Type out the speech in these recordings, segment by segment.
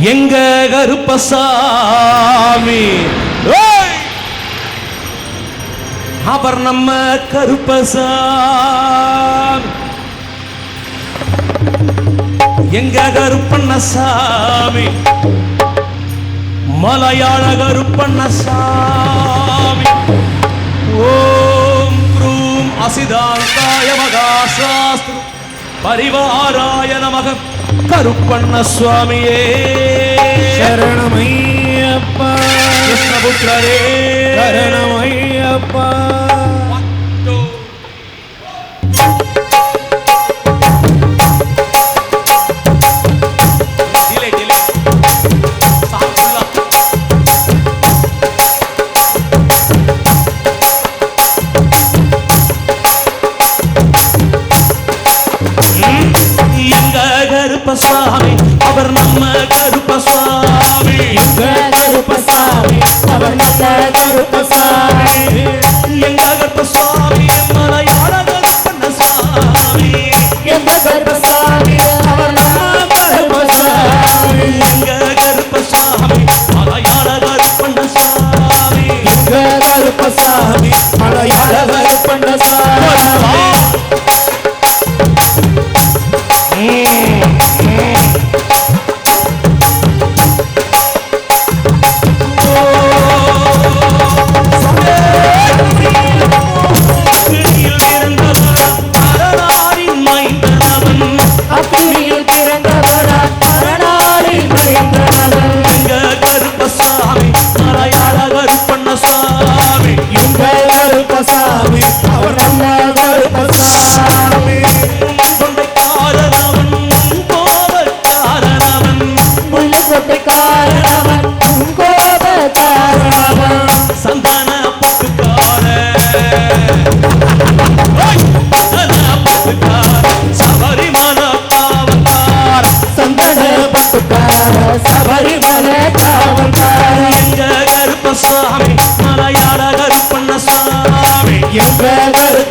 எங்க கருப்பசாமி? அவர் நம்ம கருப்பசாமி. எங்க கருப்பண்ணசாமி? மலையாள கருப்பண்ணசாமி. ஓம் க்ரூம் அசிதாந்தாய மகாசாஸ்திரு பரிவாராய நமகம் கருப்பண்ண சுவாமியே. சரணமையப்பா. கிருஷ்ணபுத்திரே சரணமையப்பா.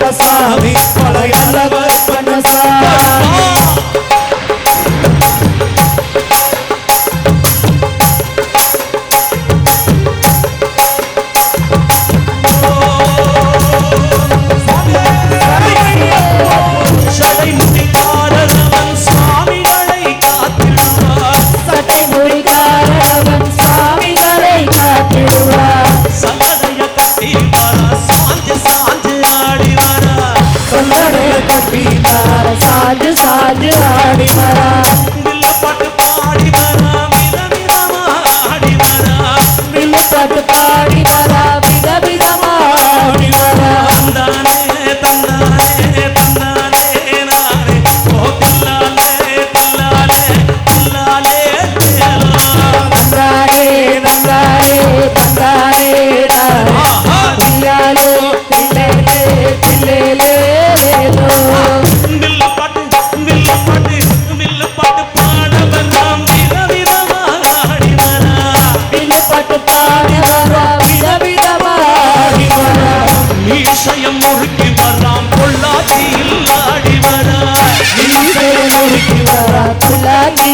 கருப்பசாமி பழைய நிச்சயம் முறுக்கி வராம். பொள்ளாச்சியில் ஆடி வரா நிச்சயம் முறுக்கி வரா பொள்ளாச்சி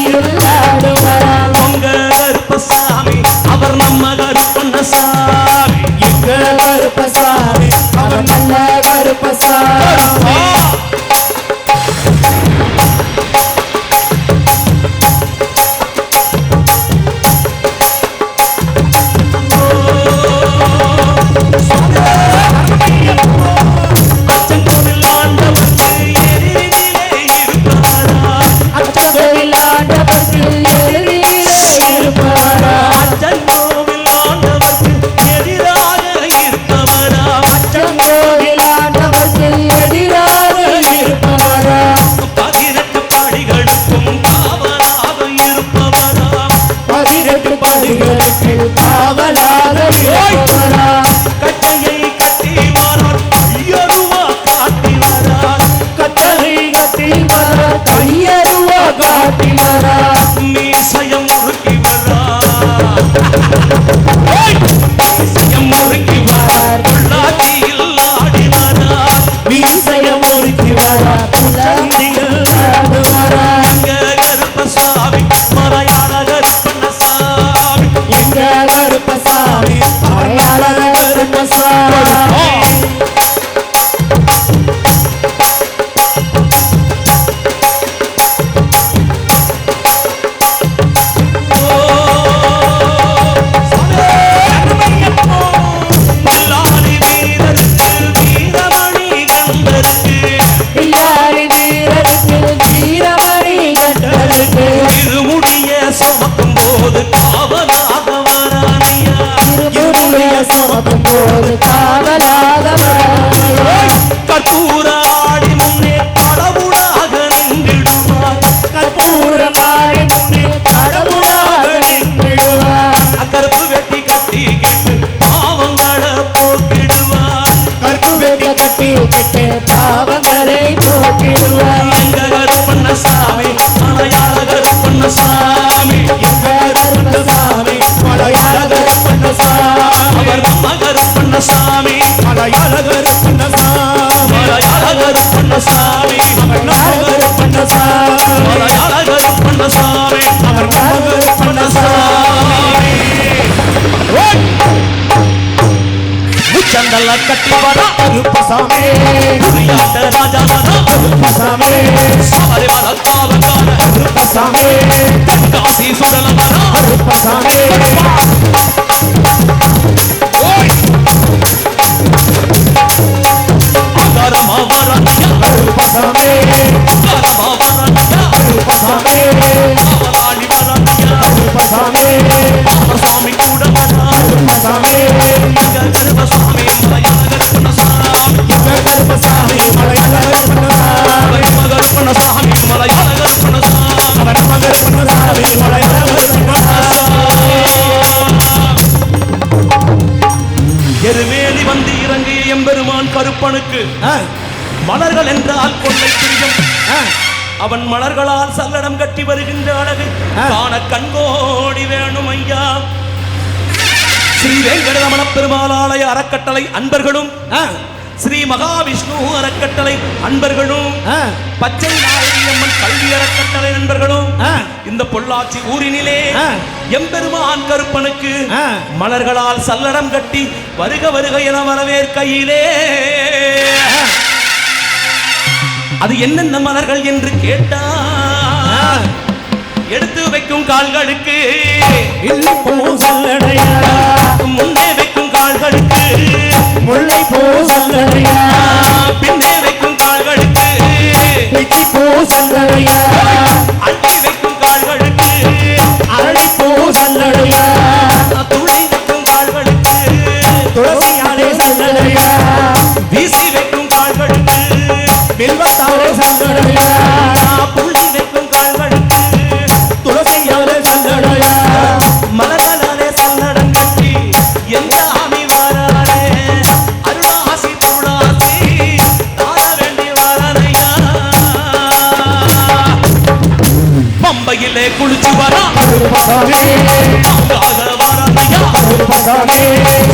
மலையாளகர் பண்ணசாமி மலையாளகர் பண்ணசாமி அவர் நாகர் பண்ணசாமி மலையாளகர் பண்ணசாமி அவர் நாகர் பண்ணசாமி முச்சந்தல கட்டிவரா அருப்பசாமி குறியாட்ட ராஜாதானா அருப்பசாமி சபரிமல காவகான அருப்பசாமி தென்காசி சுடலமனா அருப்பசாமி கட்டி வருகின்ற அழகு. காண கண்கோடி வேணும் ஐயா. ஸ்ரீ வெங்கடரமண பெருமாளாலய அறக்கட்டளை அன்பர்களும் ஸ்ரீ மகாவிஷ்ணு அறக்கட்டளை அன்பர்களும் பச்சை நாயகி அம்மன் கல்வி அறக்கட்டளை நண்பர்களும் இந்த பொள்ளாச்சி ஊரினிலே எம்பெருமான் கருப்பனுக்கு மலர்களால் சல்லடம் கட்டி வருக வருக என வரவேற்கையிலே. அது என்னென்ன மலர்கள் என்று கேட்டால் எடுத்து வைக்கும் கால்களுக்கு. முன்னே வைக்கும் கால்களுக்கு. முல்லை போசல்லையா பின்னே வைக்கும் கால்களுக்கு. வெட்டி போசல்லையா அட்டி வைக்கும் கால்களுக்கு. அரளி போசல்லையா துளை வைக்கும் கால்களுக்கு. துளசியாலே சல்லலையா வீசி வைக்கும் கால்களுக்கு. பில்வத்தாலே சல்லலையா அழகிலே குளிச்சு வரான்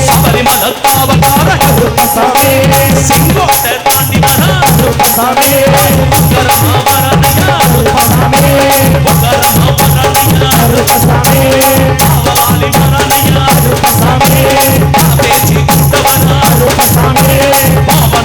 சபரிமல பாவதார செங்கோட்டை தாண்டி பாவாலி மரணையா பேச்சு குத்தவனா பாவா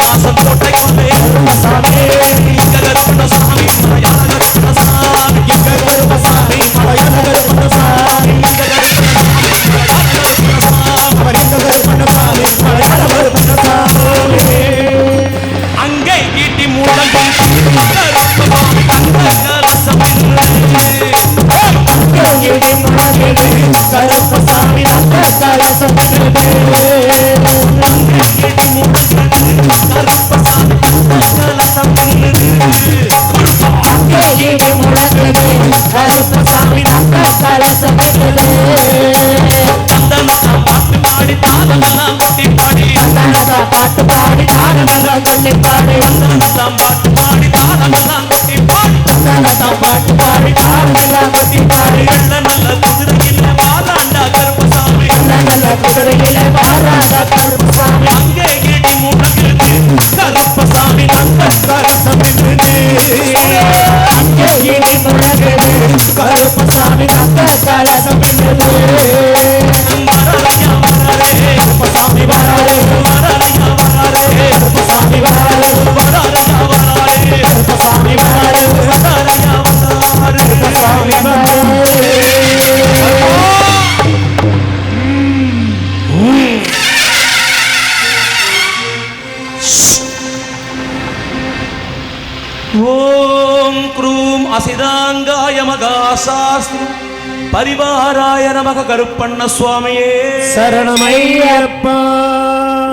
பரிவாராய நமக கருப்பண்ண சுவாமியே சரணமையப்பா.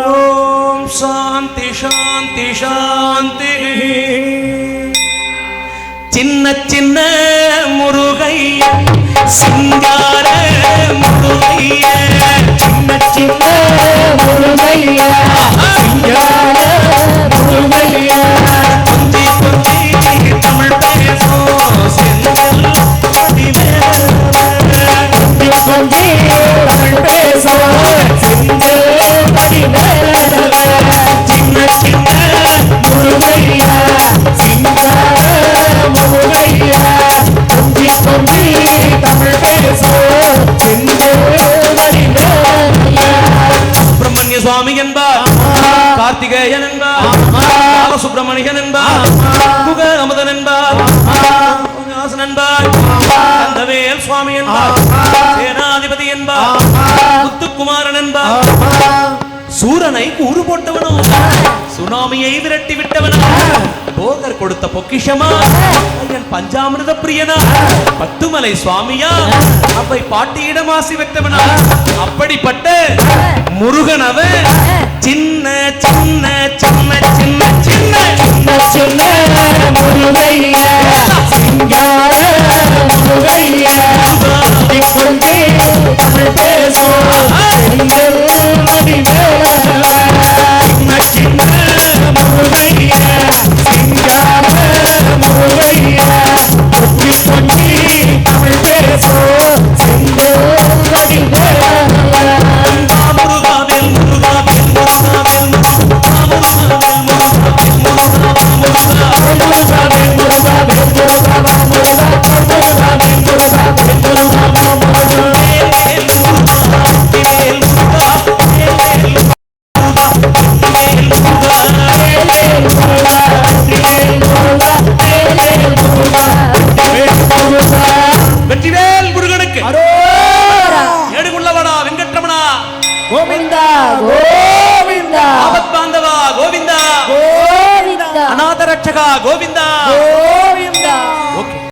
ஓம் சாந்தி சாந்தி சாந்தி. சின்ன சின்ன முருகைய சிங்கார முருகைய. சின்ன சின்ன முருகையா. சிங்கார முருகையா. சுவாமி என்பார் கார்த்திகேயன் என்பார் பாலசுப்பிரமணியன் என்பார் குக அமுதன் என்பார் என்பார் சுவாமி என்பார் சேனாதிபதி என்பார் முத்துக்குமாரன் என்பார் சூரனை கூறு போட்டவனோ சுனாமியை விரட்டி விட்டவனா போகர் கொடுத்த பொக்கிஷமா? ஐயன் பஞ்சாமிரத பிரியனா? பத்துமலை சுவாமியா? அவை பாட்டியிடம் ஆசி வைத்தவனா அப்படிப்பட்ட முருகன் அவன். சின்ன சின்ன சின்ன சின்ன சின்ன சின்ன சின்ன முருகையா. சிங்கார முருகையா. தமிழ் பேசும் Yeah.